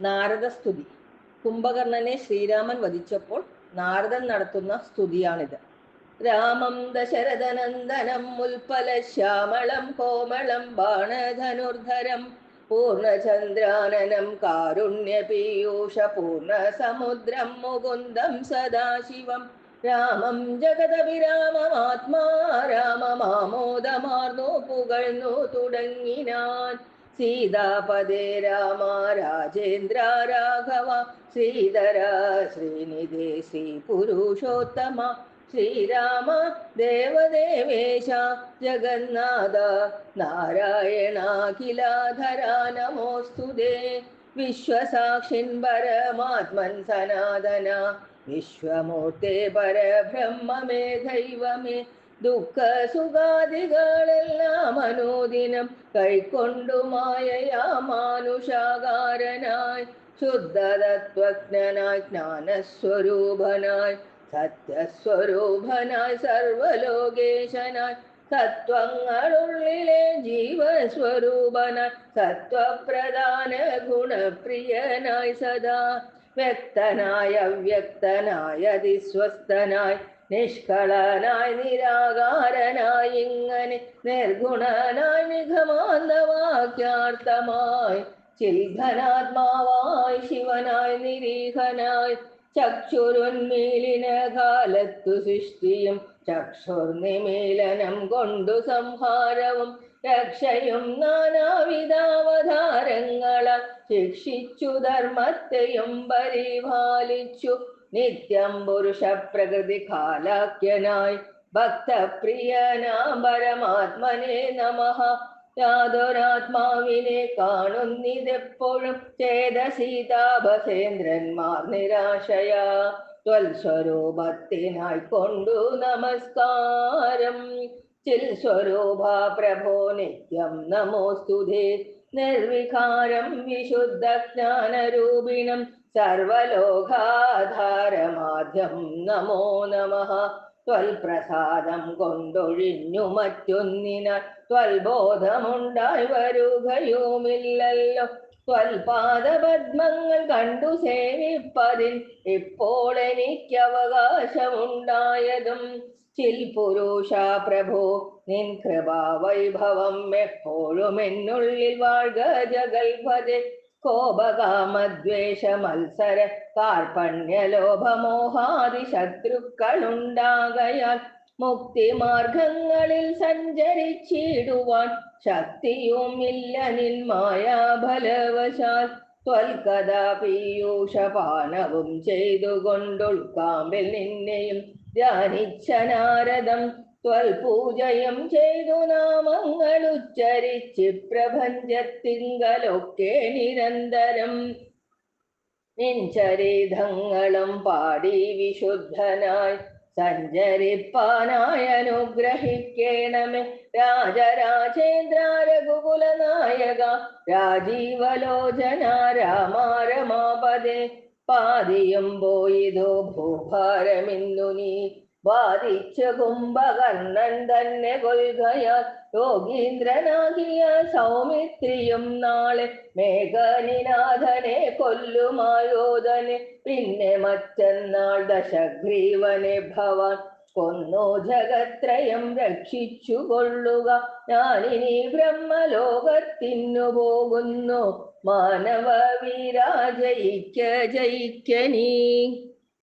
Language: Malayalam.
നാരദസ്തുതി. കുംഭകർണനെ ശ്രീരാമൻ വധിച്ചപ്പോൾ നാരദൻ നടത്തുന്ന സ്തുതിയാണിത്. രാമം ദശരഥനന്ദനം ഉൽപ്പല ശ്യാമളം കോമളം ബാണധനുർധരം പൂർണചന്ദ്രാനനം കാരുണ്യ പീയൂഷ പൂർണ സമുദ്രം മുകുന്ദം സദാശിവം. രാമം ജഗതവിരാമമാത്മാ രാമമാമോദമാർന്നു പുകഴ്ന്നു തുടങ്ങിനാൻ. സീതാപദേ രാമ രാജേന്ദ്ര രാഘവ ശ്രീധര ശ്രീനിധി ശ്രീ പുരുഷോത്തമ ശ്രീരാമ ദേവദേവേശ ജഗന്നാഥ നാരായണാഖിലാധര നമോസ്തുതേ വിശ്വസാക്ഷിൻ പരമാത്മൻ സനാതന വിശ്വമൂർത്തെ പരബ്രഹ്മമേ ദൈവമേ. ദുഃഖ സുഖാദികളെല്ലാം അനുദിനം കൈക്കൊണ്ടു മായയാ മാനുഷാകാരനായി ശുദ്ധതത്വജ്ഞനായി ജ്ഞാനസ്വരൂപനായി സത്യസ്വരൂപനായി സർവലോകേശനായി തത്വങ്ങളുള്ളിലെ ജീവസ്വരൂപനായി സത്വപ്രധാന ഗുണപ്രിയനായി സദാ വ്യക്തനായ അവ്യക്തനായ അതിസ്വസ്ഥനായി നിഷ്കളനായി നിരാകാരനായി ഇങ്ങനെ നിർഗുണനായി മിഘമാന്തവാക്യാർത്ഥമായി ചിൽഘനാത്മാവായി ശിവനായി നിരീഹനായി ചക്ഷുരുന്മീലിന കാലത്തു സൃഷ്ടിയും ചക്ഷുർനിമീലനം കൊണ്ടു സംഹാരവും രക്ഷയും നാനാവിധാവതാരങ്ങള ശിക്ഷിച്ചു ധർമ്മത്തെയും പരിപാലിച്ചു. നിത്യം പുരുഷ പ്രകൃതി കാലാക്യനായി ഭക്തപ്രിയനാം പരമാത്മനെ നമ. യാതൊരാത്മാവിനെ കാണുന്നിതെപ്പോഴും ചേതസീതാഭസേന്ദ്രന്മാർ നിരാശയാ. ത്വൽസ്വരൂപത്തിനായി കൊണ്ടു നമസ്കാരം. ചിൽ സ്വരൂപ പ്രഭോ നിത്യം നമോസ്തുതേ. നിർവികാരം വിശുദ്ധ ജ്ഞാനരൂപിണം സർവലോകാധാരമാദ്യം നമോ നമ. ത്വൽപ്രസാദം കൊണ്ടൊഴിഞ്ഞു മറ്റൊന്നിനാൽ ത്വൽബോധമുണ്ടായി വരുകയുമില്ലല്ലോ. ത്വൽപാദപത്മങ്ങൾ കണ്ടു സേവിപ്പതിൽ ഇപ്പോൾ എനിക്ക് അവകാശമുണ്ടായതും. ചിൽപുരുഷ പ്രഭു നിൻ കൃപാവൈഭവം എപ്പോഴും എന്നുള്ളിൽ വാഴ്ക ജഗൽഭജെ കോപകാമദ്വേഷ മത്സര കാർപ്പണ്യലോഭമോഹാദി ശത്രുക്കളുണ്ടാകയാൽ മുക്തിമാർഗങ്ങളിൽ സഞ്ചരിച്ചിടുവാൻ ശക്തിയുമില്ല നിൻ മായാബലവശാൽ. ത്വൽകഥാ പീയൂഷപാനവും ചെയ്തുകൊണ്ടുൾക്കാമ്പിൽ നിന്നെയും ധ്യാനിച്ച നാരദം ത്വൽപൂജയും ചെയ്തു നാമങ്ങൾ ഉച്ചരിച്ച് പ്രപഞ്ചത്തിങ്കലൊക്കെ നിരന്തരം. നിൻചരിതങ്ങളും പാടി വിശുദ്ധനായി സഞ്ചരിപ്പാനായി അനുഗ്രഹിക്കണമേ. രാജരാജേന്ദ്ര രഘുകുല നായക രാജീവലോചന രാമാരമാപദേ പാതിയും പോയിതോ ഭൂഭാരമിന്നു നീ. ബാധിച്ച കുംഭകർണൻ തന്നെ കൊൽകയാൽ യോഗീന്ദ്രനാകിയ സൗമിത്രിയും നാളെ മേഘനിനാഥനെ കൊല്ലുമായോധനെ. പിന്നെ മറ്റന്നാൾ ദശഗ്രീവനെ ഭവാൻ കൊന്നു ജഗത്രയം രക്ഷിച്ചു കൊള്ളുക. ഞാനിനി ബ്രഹ്മലോകത്തിനു പോകുന്നു മാനവ വീരാ ജയിക്ക ജയിക്ക നീ.